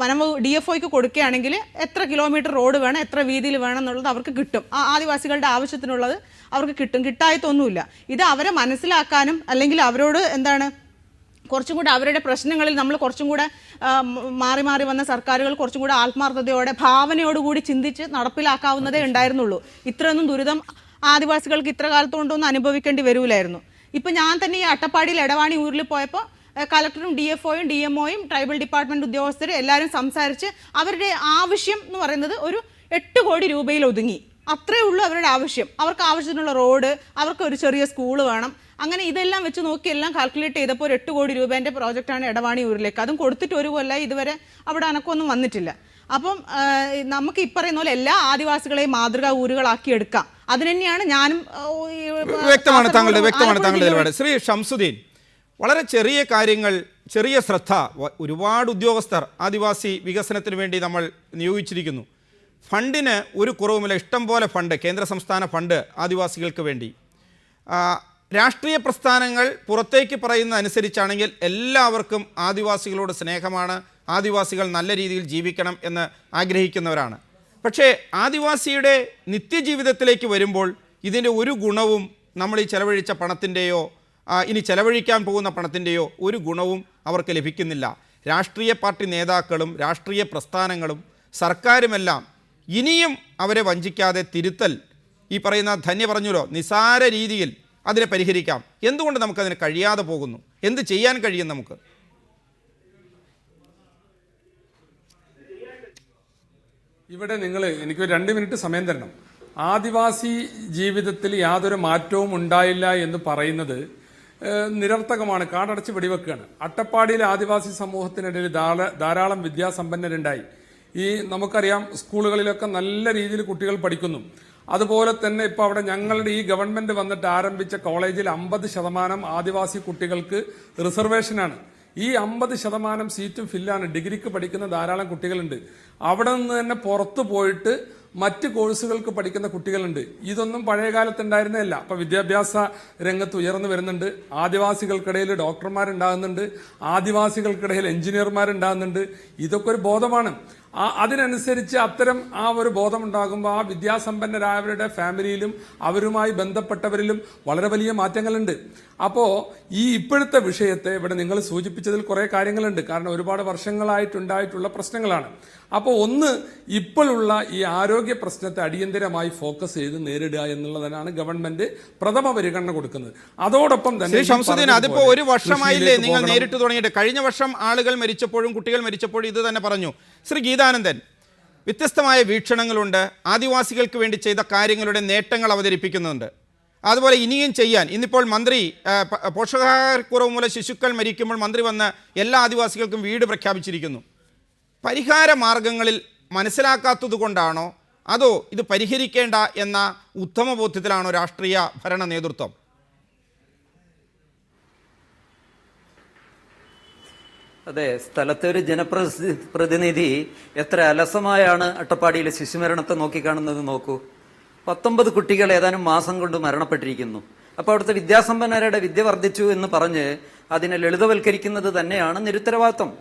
S7: വനം ഡി എഫ് ഒക്ക് കൊടുക്കുകയാണെങ്കിൽ എത്ര കിലോമീറ്റർ റോഡ് വേണം എത്ര വീതിയിൽ വേണം എന്നുള്ളത് അവർക്ക് കിട്ടും. ആ ആദിവാസികളുടെ ആവശ്യത്തിനുള്ളത് അവർക്ക് കിട്ടും. കിട്ടായിട്ടൊന്നുമില്ല. ഇത് അവരെ മനസ്സിലാക്കാനും അല്ലെങ്കിൽ അവരോട് എന്താണ് കുറച്ചും കൂടെ അവരുടെ പ്രശ്നങ്ങളിൽ നമ്മൾ കുറച്ചും കൂടെ മാറി മാറി വന്ന സർക്കാരുകൾ കുറച്ചും കൂടെ ആത്മാർത്ഥതയോടെ ഭാവനയോടുകൂടി ചിന്തിച്ച് നടപ്പിലാക്കാവുന്നതേ ഉണ്ടായിരുന്നുള്ളൂ. ഇത്രയൊന്നും ദുരിതം ആദിവാസികൾക്ക് ഇത്ര കാലത്തുകൊണ്ടൊന്നും അനുഭവിക്കേണ്ടി വരൂലായിരുന്നു. ഇപ്പം ഞാൻ തന്നെ ഈ അട്ടപ്പാടിയിൽ എടവാണി ഊരിൽ പോയപ്പോൾ കലക്ടറും കളക്ടറും ഡി എഫ് ഒയും ഡി എം ഒയും ട്രൈബൽ ഡിപ്പാർട്ട്മെന്റ് ഉദ്യോഗസ്ഥരും എല്ലാവരും സംസാരിച്ച് അവരുടെ ആവശ്യം എന്ന് പറയുന്നത് ഒരു എട്ട് കോടി രൂപയിൽ ഒതുങ്ങി. അത്രയേ ഉള്ളൂ അവരുടെ ആവശ്യം. അവർക്ക് ആവശ്യത്തിനുള്ള റോഡ് അവർക്ക് ഒരു ചെറിയ സ്കൂൾ വേണം അങ്ങനെ ഇതെല്ലാം വെച്ച് നോക്കി എല്ലാം കാൽക്കുലേറ്റ് ചെയ്തപ്പോൾ ഒരു എട്ട് കോടി രൂപേന്റെ പ്രോജക്റ്റാണ് ഇടവാണി ഊരിലേക്ക് അതും കൊടുത്തിട്ട് ഒരു കൊല്ലം ഇതുവരെ അവിടെ അനക്കൊന്നും വന്നിട്ടില്ല. അപ്പം നമുക്ക് ഈ പറയുന്ന പോലെ എല്ലാ ആദിവാസികളെയും മാതൃകാ ഊരുകളാക്കി എടുക്കാം. അതിന് തന്നെയാണ് ഞാനും
S1: വ്യക്തമാണ് താങ്കളുടെ വ്യക്തമാണ് താങ്കളുടെ നിലപാട്. ശ്രീ ഷംസുദ്ദീൻ വളരെ ചെറിയ കാര്യങ്ങൾ ചെറിയ ശ്രദ്ധ ഒരുപാട് ഉദ്യോഗസ്ഥർ ആദിവാസി വികസനത്തിന് വേണ്ടി നമ്മൾ നിയോഗിച്ചിരിക്കുന്നു. ഫണ്ടിന് ഒരു കുറവുമില്ല. ഇഷ്ടം പോലെ ഫണ്ട് കേന്ദ്ര സംസ്ഥാന ഫണ്ട് ആദിവാസികൾക്ക് വേണ്ടി. രാഷ്ട്രീയ പ്രസ്ഥാനങ്ങൾ പുറത്തേക്ക് പറയുന്ന അനുസരിച്ചാണെങ്കിൽ എല്ലാവർക്കും ആദിവാസികളോട് സ്നേഹമാണ് ആദിവാസികൾ നല്ല രീതിയിൽ ജീവിക്കണം എന്ന് ആഗ്രഹിക്കുന്നവരാണ്. പക്ഷേ ആദിവാസിയുടെ നിത്യജീവിതത്തിലേക്ക് വരുമ്പോൾ ഇതിന്റെ ഒരു ഗുണവും നമ്മൾ ഈ ചെലവഴിച്ച പണത്തിന്റെയോ ഇനി ചെലവഴിക്കാൻ പോകുന്ന പണത്തിന്റെയോ ഒരു ഗുണവും അവർക്ക് ലഭിക്കുന്നില്ല. രാഷ്ട്രീയ പാർട്ടി നേതാക്കളും രാഷ്ട്രീയ പ്രസ്ഥാനങ്ങളും സർക്കാരുമെല്ലാം ഇനിയും അവരെ വഞ്ചിക്കാതെ തിരുത്തൽ. ഈ പറയുന്ന ധന്യ പറഞ്ഞല്ലോ നിസാര രീതിയിൽ അതിനെ പരിഹരിക്കാം. എന്തുകൊണ്ട് നമുക്കതിന് കഴിയാതെ പോകുന്നു? എന്ത് ചെയ്യാൻ കഴിയും നമുക്ക്?
S5: ഇവിടെ നിങ്ങൾ എനിക്ക് രണ്ട് മിനിറ്റ് സമയം തരണം. ആദിവാസി ജീവിതത്തിൽ യാതൊരു മാറ്റവും ഉണ്ടായില്ല എന്ന് പറയുന്നത് നിരർത്ഥകമാണ് കാടടച്ച് വെടിവെക്കുകയാണ്. അട്ടപ്പാടിയിലെ ആദിവാസി സമൂഹത്തിനിടയിൽ ധാരാ- ധാരാളം വിദ്യാസമ്പന്നരുണ്ടായി. ഈ നമുക്കറിയാം സ്കൂളുകളിലൊക്കെ നല്ല രീതിയിൽ കുട്ടികൾ പഠിക്കുന്നു. അതുപോലെ തന്നെ ഇപ്പോൾ അവിടെ ഞങ്ങളുടെ ഈ ഗവൺമെന്റ് വന്നിട്ട് ആരംഭിച്ച കോളേജിൽ അമ്പത് ശതമാനം ആദിവാസി കുട്ടികൾക്ക് റിസർവേഷനാണ്. ഈ അമ്പത് ശതമാനം സീറ്റും ഫില്ലാണ്. ഡിഗ്രിക്ക് പഠിക്കുന്ന ധാരാളം കുട്ടികളുണ്ട്. അവിടെ നിന്ന് തന്നെ പുറത്തു പോയിട്ട് മറ്റ് കോഴ്സുകൾക്ക് പഠിക്കുന്ന കുട്ടികളുണ്ട്. ഇതൊന്നും പഴയ കാലത്ത് അപ്പോൾ അപ്പൊ വിദ്യാഭ്യാസ രംഗത്ത് ഉയർന്നു വരുന്നുണ്ട്. ആദിവാസികൾക്കിടയിൽ ഡോക്ടർമാരുണ്ടാകുന്നുണ്ട്. ആദിവാസികൾക്കിടയിൽ എഞ്ചിനീയർമാരുണ്ടാകുന്നുണ്ട്. ഇതൊക്കെ ഒരു ബോധമാണ്. അതിനനുസരിച്ച് അത്തരം ആ ഒരു ബോധമുണ്ടാകുമ്പോൾ ആ വിദ്യാസമ്പന്നരായവരുടെ ഫാമിലിയിലും അവരുമായി ബന്ധപ്പെട്ടവരിലും വളരെ വലിയ മാറ്റങ്ങളുണ്ട്. അപ്പോൾ ഈ ഇപ്പോഴത്തെ വിഷയത്തെ ഇവിടെ നിങ്ങൾ സൂചിപ്പിച്ചതിൽ കുറേ കാര്യങ്ങളുണ്ട്. കാരണം ഒരുപാട് വർഷങ്ങളായിട്ടുണ്ടായിട്ടുള്ള പ്രശ്നങ്ങളാണ്. അപ്പോൾ ഒന്ന് ഇപ്പോഴുള്ള ഈ ആരോഗ്യ പ്രശ്നത്തെ അടിയന്തരമായി ഫോക്കസ് ചെയ്ത് നേരിടുക എന്നുള്ളതിനാണ് ഗവൺമെന്റ് പ്രഥമ പരിഗണന കൊടുക്കുന്നത്. അതോടൊപ്പം തന്നെ
S1: അതിപ്പോ ഒരു വർഷമായില്ലേ നിങ്ങൾ നേരിട്ട് തുടങ്ങിയിട്ട്? കഴിഞ്ഞ വർഷം ആളുകൾ മരിച്ചപ്പോഴും കുട്ടികൾ മരിച്ചപ്പോഴും ഇത് തന്നെ പറഞ്ഞു. ശ്രീ ഗീതാനന്ദൻ വ്യത്യസ്തമായ വീക്ഷണങ്ങളുണ്ട്. ആദിവാസികൾക്ക് വേണ്ടി ചെയ്ത കാര്യങ്ങളുടെ നേട്ടങ്ങൾ അവതരിപ്പിക്കുന്നുണ്ട്. അതുപോലെ ഇനിയും ചെയ്യാൻ ഇന്നിപ്പോൾ മന്ത്രി പോഷകാഹാരക്കുറവ് മൂലം ശിശുക്കൾ മരിക്കുമ്പോൾ മന്ത്രി വന്ന് എല്ലാ ആദിവാസികൾക്കും വീട് പ്രഖ്യാപിച്ചിരിക്കുന്നു. പരിഹാര മാർഗങ്ങളിൽ മനസ്സിലാക്കാത്തതുകൊണ്ടാണോ അതോ ഇത് പരിഹരിക്കേണ്ട എന്ന ഉത്തമബോധ്യത്തിലാണോ രാഷ്ട്രീയ ഭരണ നേതൃത്വം?
S6: അതെ സ്ഥലത്തെ ഒരു ജനപ്രതി പ്രതിനിധി എത്ര അലസമായാണ് അട്ടപ്പാടിയിലെ ശിശുമരണത്തെ നോക്കിക്കാണുന്നത് നോക്കൂ. പത്തൊമ്പത് കുട്ടികൾ ഏതാനും മാസം കൊണ്ട് മരണപ്പെട്ടിരിക്കുന്നു. അപ്പോൾ അവിടുത്തെ വിദ്യാസമ്പന്നരുടെ വിദ്യ വർദ്ധിച്ചു എന്ന് പറഞ്ഞ് അതിനെ ലളിതവൽക്കരിക്കുന്നത് തന്നെയാണ് നിരുത്തരവാദിത്വം.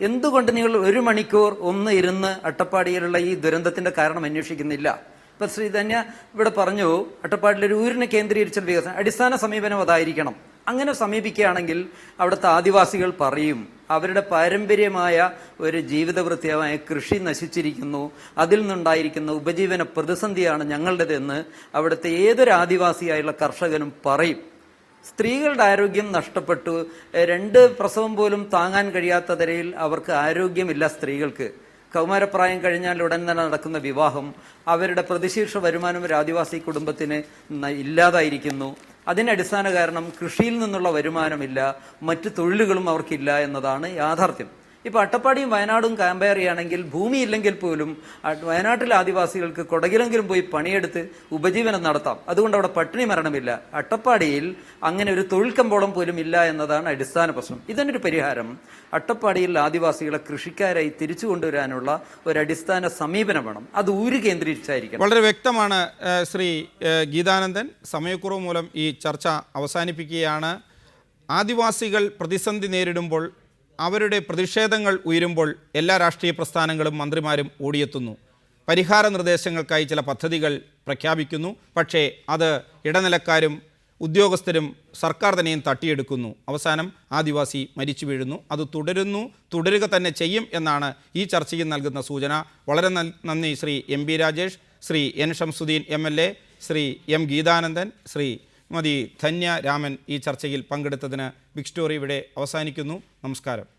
S6: എന്തുകൊണ്ട് നിങ്ങൾ ഒരു മണിക്കൂർ ഒന്ന് ഇരുന്ന് അട്ടപ്പാടിയിലുള്ള ഈ ദുരന്തത്തിന്റെ കാരണം അന്വേഷിക്കുന്നില്ല? ഇപ്പൊ ശ്രീധന്യ ഇവിടെ പറഞ്ഞു അട്ടപ്പാടിയിൽ ഒരു ഊരിനെ കേന്ദ്രീകരിച്ച വികസനം അടിസ്ഥാന സമീപനം അതായിരിക്കണം. അങ്ങനെ സമീപിക്കുകയാണെങ്കിൽ അവിടുത്തെ ആദിവാസികൾ പറയും അവരുടെ പാരമ്പര്യമായ ഒരു ജീവിതവൃത്തിയായ കൃഷി നശിച്ചിരിക്കുന്നു അതിൽ നിന്നുണ്ടായിരിക്കുന്ന ഉപജീവന പ്രതിസന്ധിയാണ് ഞങ്ങളുടേതെന്ന് അവിടുത്തെ ഏതൊരു ആദിവാസിയായുള്ള കർഷകനും പറയും. സ്ത്രീകളുടെ ആരോഗ്യം നഷ്ടപ്പെട്ടു. രണ്ട് പ്രസവം പോലും താങ്ങാൻ കഴിയാത്ത തരയിൽ അവർക്ക് ആരോഗ്യമില്ല സ്ത്രീകൾക്ക്. കൗമാരപ്രായം കഴിഞ്ഞാൽ ഉടൻ തന്നെ നടക്കുന്ന വിവാഹം അവരുടെ പ്രതിശീർഷ വരുമാനം ഒരു ആദിവാസി കുടുംബത്തിന് ഇല്ലാതായിരിക്കുന്നു. അതിന് അടിസ്ഥാന കാരണം കൃഷിയിൽ നിന്നുള്ള വരുമാനമില്ല മറ്റ് തൊഴിലുകളും അവർക്കില്ല എന്നതാണ് യാഥാർത്ഥ്യം. ഇപ്പൊ അട്ടപ്പാടിയും വയനാടും കമ്പയർ ചെയ്യുകയാണെങ്കിൽ ഭൂമി ഇല്ലെങ്കിൽ പോലും വയനാട്ടിലെ ആദിവാസികൾക്ക് കൊടകിലെങ്കിലും പോയി പണിയെടുത്ത് ഉപജീവനം നടത്താം. അതുകൊണ്ട് അവിടെ പട്ടിണി മരണമില്ല. അട്ടപ്പാടിയിൽ അങ്ങനെ ഒരു തൊഴിൽ കമ്പോളം പോലും ഇല്ല എന്നതാണ് അടിസ്ഥാന പ്രശ്നം. ഇതിനൊരു പരിഹാരം. അട്ടപ്പാടിയിൽ ആദിവാസികളെ കൃഷിക്കാരായി തിരിച്ചു കൊണ്ടുവരാനുള്ള ഒരു അടിസ്ഥാന സമീപനം വേണം. അത് ഊര് കേന്ദ്രീകരിച്ചായിരിക്കണം.
S1: വളരെ വ്യക്തമാണ് ശ്രീ ഗീതാനന്ദൻ സമയക്കുറവ് മൂലം ഈ ചർച്ച അവസാനിപ്പിക്കുകയാണ്. ആദിവാസികൾ പ്രതിസന്ധി നേരിടുമ്പോൾ അവരുടെ പ്രതിഷേധങ്ങൾ ഉയരുമ്പോൾ എല്ലാ രാഷ്ട്രീയ പ്രസ്ഥാനങ്ങളും മന്ത്രിമാരും ഓടിയെത്തുന്നു. പരിഹാര നിർദ്ദേശങ്ങൾക്കായി ചില പദ്ധതികൾ പ്രഖ്യാപിക്കുന്നു. പക്ഷേ അത് ഇടനിലക്കാരും ഉദ്യോഗസ്ഥരും സർക്കാർ തന്നെയും തട്ടിയെടുക്കുന്നു. അവസാനം ആദിവാസി മരിച്ചു വീഴുന്നു. അത് തുടരുന്നു. തുടരുക തന്നെ ചെയ്യും എന്നാണ് ഈ ചർച്ചയിൽ നൽകുന്ന സൂചന. വളരെ നന്ദി Shri M B Rajesh Shri N Shamsuddin M L A Shri M Geethanandan Shrimati Dhanya Raman ഈ ചർച്ചയിൽ പങ്കെടുത്തതിന് ബിഗ് സ്റ്റോറി ഇവിടെ അവസാനിക്കുന്നു. നമസ്കാരം.